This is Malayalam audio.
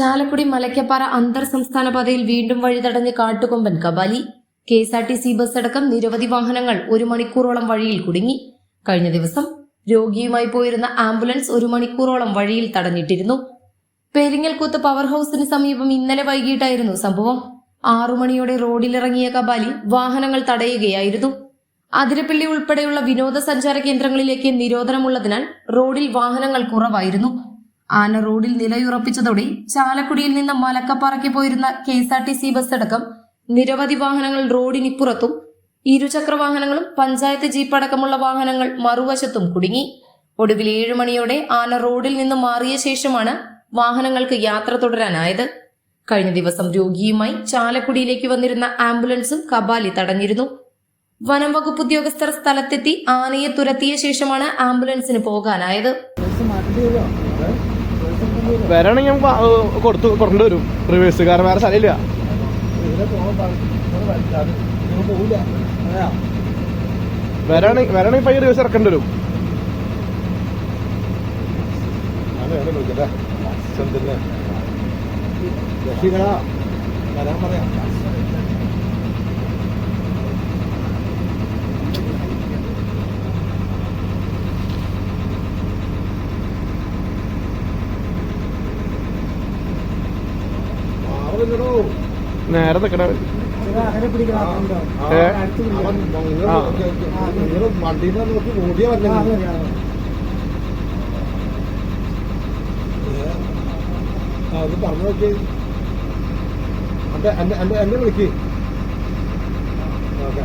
ചാലക്കുടി മലയ്ക്കപ്പാറ അന്തർ സംസ്ഥാന പാതയിൽ വീണ്ടും വഴിതടഞ്ഞ് കാട്ടുകൊമ്പൻ Kabali. K S R T C bus അടക്കം നിരവധി വാഹനങ്ങൾ ഒരു മണിക്കൂറോളം വഴിയിൽ കുടുങ്ങി. കഴിഞ്ഞ ദിവസം രോഗിയുമായി പോയിരുന്ന ആംബുലൻസ് ഒരു മണിക്കൂറോളം വഴിയിൽ തടഞ്ഞിട്ടിരുന്നു. പെരിങ്ങൽകൂത്ത് പവർ ഹൌസിന് സമീപം ഇന്നലെ വൈകിട്ടായിരുന്നു സംഭവം. ആറുമണിയോടെ റോഡിലിറങ്ങിയ കബാലി വാഹനങ്ങൾ തടയുകയായിരുന്നു. അതിരപ്പള്ളി ഉൾപ്പെടെയുള്ള വിനോദസഞ്ചാര കേന്ദ്രങ്ങളിലേക്ക് നിരോധനമുള്ളതിനാൽ റോഡിൽ വാഹനങ്ങൾ കുറവായിരുന്നു. ആന റോഡിൽ നിലയുറപ്പിച്ചതോടെ ചാലക്കുടിയിൽ നിന്ന് മലക്കപ്പാറയ്ക്ക് പോയിരുന്ന K S R T C bus അടക്കം നിരവധി വാഹനങ്ങൾ റോഡിനിപ്പുറത്തും ഇരുചക്ര വാഹനങ്ങളും പഞ്ചായത്ത് ജീപ്പ് അടക്കമുള്ള വാഹനങ്ങൾ മറുവശത്തും കുടുങ്ങി. ഒടുവിൽ ഏഴു മണിയോടെ ആന റോഡിൽ നിന്ന് മാറിയ ശേഷമാണ് വാഹനങ്ങൾക്ക് യാത്ര തുടരാനായത്. കഴിഞ്ഞ ദിവസം രോഗിയുമായി ചാലക്കുടിയിലേക്ക് വന്നിരുന്ന ആംബുലൻസും കബാലി തടഞ്ഞിരുന്നു. വനം വകുപ്പ് ഉദ്യോഗസ്ഥർ സ്ഥലത്തെത്തി ആനയെ തുരത്തിയ ശേഷമാണ് ആംബുലൻസിന് പോകാനായത്. വരാണെങ്കിൽ നമുക്ക് കൊടുത്തു കൊണ്ടുവരും റിവേഴ്സ് കാരണം വേറെ സ്ഥലമില്ല വരാണെങ്കിൽ വരാണെങ്കിൽ പയ്യ റിവേഴ്സ് ഇറക്കേണ്ടി വരും. വരാൻ പറയാം. നേരെ നിക്കണ വണ്ടീനെ നോക്കി ഓടിയ അത് പറഞ്ഞു നോക്കി. എന്നെ വിളിക്ക്. ഓക്കെ.